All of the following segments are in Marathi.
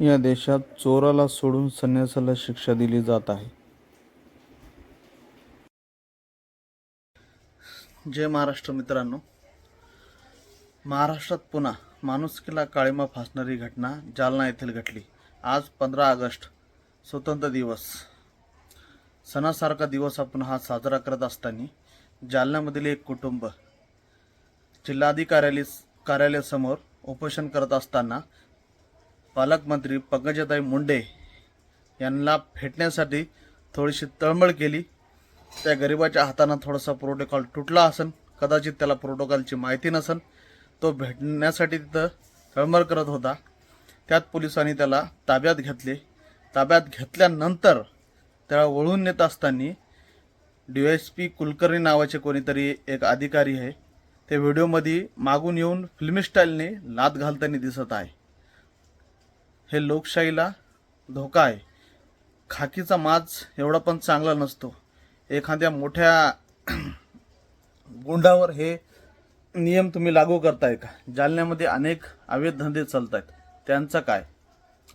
या देशात चोराला सोडून संन्यासाला शिक्षा दिली जात आहे. जय महाराष्ट्र मित्रांनो. महाराष्ट्रात पुन्हा माणुसकीला काळीमा फासणारी घटना जालना येथील घडली. आज पंधरा ऑगस्ट स्वतंत्र दिवस. सणासारखा दिवस आपण हा साजरा करत असताना जालन्यामधील एक कुटुंब जिल्हाधिकार्यालय कार्यालयासमोर उपोषण करत असताना पालकमंत्री पंकजाताई मुंडे यांना भेटण्यासाठी थोडीशी तळमळ केली. त्या गरिबाच्या हातानं थोडासा प्रोटोकॉल तुटला असन कदाचित त्याला प्रोटोकॉलची माहिती नसन. तो भेटण्यासाठी तिथं तळमळ करत होता. त्यात पोलिसांनी त्याला ताब्यात घेतले. ताब्यात घेतल्यानंतर त्याला वळून नेत असताना डी एस पी कुलकर्णी नावाचे कोणीतरी एक अधिकारी आहे. ते व्हिडिओमध्ये मागून येऊन फिल्मी स्टाईलने लात घालताना दिसत आहे. हे लोकशाहीला धोका आहे. खाकीचा माज एवढा पण चांगला नसतो. एखाद्या मोठ्या गुंडावर हे नियम तुम्ही लागू करताय का? जालन्यामध्ये अनेक अवैध धंदे चालत आहेत त्यांचा काय?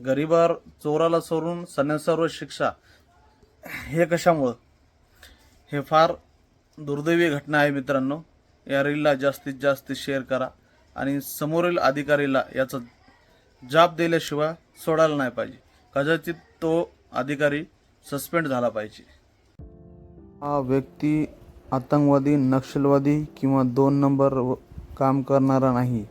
गरीबावर चोराला सोडून सन्यासावर शिक्षा हे कशामुळं? हे फार दुर्दैवी घटना आहे मित्रांनो. या रीलला जास्तीत जास्त शेअर करा आणि समोरील अधिकारीला याचा जाब दिल्याशिवाय सोडायला नाही पाहिजे. कदाचित तो अधिकारी सस्पेंड झाला पाहिजे. हा व्यक्ती आतंकवादी नक्षलवादी किंवा दोन नंबर व- काम करणारा नाही.